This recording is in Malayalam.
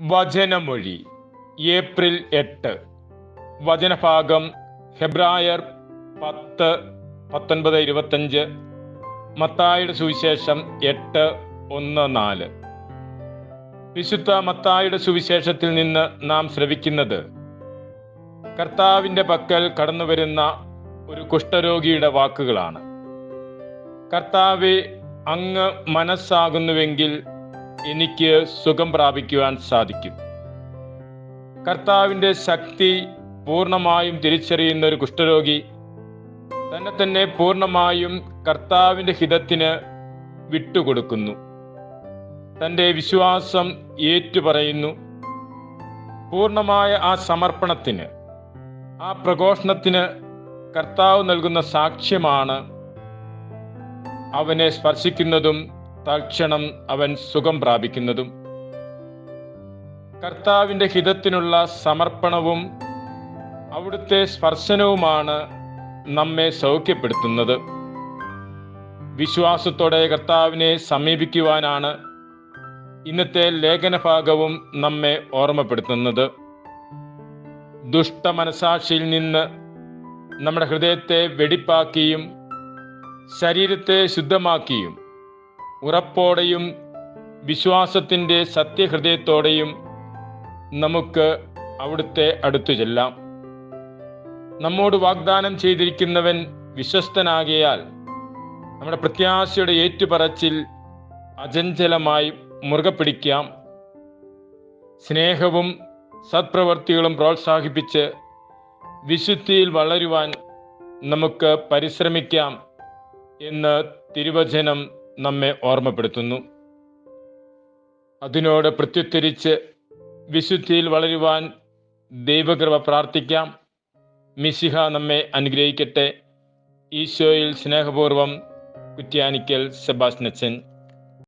വചനമൊഴി ഏപ്രിൽ എട്ട്. വചനഭാഗം ഹെബ്രായർ പത്ത് പത്തൊൻപത് ഇരുപത്തഞ്ച്. മത്തായുടെ സുവിശേഷം എട്ട് ഒന്ന് നാല്. വിശുദ്ധ മത്തായുടെ സുവിശേഷത്തിൽ നിന്ന് നാം ശ്രവിക്കുന്നത് കർത്താവിന്റെ പക്കൽ കടന്നു വരുന്ന ഒരു കുഷ്ഠരോഗിയുടെ വാക്കുകളാണ്. കർത്താവെ അങ്ങ് മനസ്സാകുന്നുവെങ്കിൽ എനിക്ക് സുഖം പ്രാപിക്കുവാൻ സാധിക്കും. കർത്താവിന്റെ ശക്തി പൂർണമായും തിരിച്ചറിയുന്ന ഒരു കുഷ്ഠരോഗി തന്നെ തന്നെ പൂർണമായും കർത്താവിന്റെ ഹിതത്തിന് വിട്ടുകൊടുക്കുന്നു. തന്റെ വിശ്വാസം ഏറ്റുപറയുന്നു. പൂർണമായ ആ സമർപ്പണത്തിന് ആ പ്രഘോഷണത്തിന് കർത്താവ് നൽകുന്ന സാക്ഷ്യമാണ് അവനെ സ്പർശിക്കുന്നതും തൽക്ഷണം അവൻ സുഖം പ്രാപിക്കുന്നതും. കർത്താവിന്റെ ഹിതത്തിനുള്ള സമർപ്പണവും അവിടുത്തെ സ്പർശനവുമാണ് നമ്മെ സൗഖ്യപ്പെടുത്തുന്നത്. വിശ്വാസത്തോടെ കർത്താവിനെ സമീപിക്കുവാനാണ് ഇന്നത്തെ ലേഖനഭാഗവും നമ്മെ ഓർമ്മപ്പെടുത്തുന്നത്. ദുഷ്ടമനസാക്ഷിയിൽ നിന്ന് നമ്മുടെ ഹൃദയത്തെ വെടിപ്പാക്കിയും ശരീരത്തെ ശുദ്ധമാക്കിയും ഉറപ്പോടെയും വിശ്വാസത്തിന്റെ സത്യഹൃദയത്തോടെയും നമുക്ക് അവിടുത്തെ അടുത്തു ചെല്ലാം. നമ്മോട് വാഗ്ദാനം ചെയ്തിരിക്കുന്നവൻ വിശ്വസ്തനാകിയാൽ നമ്മുടെ പ്രത്യാശയുടെ ഏറ്റുപറച്ചിൽ അചഞ്ചലമായി മുറുകെ പിടിക്കാം. സ്നേഹവും സത്പ്രവൃത്തികളും പ്രോത്സാഹിപ്പിച്ച് വിശുദ്ധിയിൽ വളരുവാൻ നമുക്ക് പരിശ്രമിക്കാം എന്ന് തിരുവചനം നമ്മെ ഓർമ്മപ്പെടുത്തുന്നു. അതിനോട് പ്രത്യുത്തരിച്ച് വിശുദ്ധിയിൽ വളരുവാൻ ദൈവകൃപ പ്രാർത്ഥിക്കാം. മിശിഹ നമ്മെ അനുഗ്രഹിക്കട്ടെ. ഈശോയിൽ സ്നേഹപൂർവം കുറ്റ്യാനിക്കൽ സെബാസ്നച്ചൻ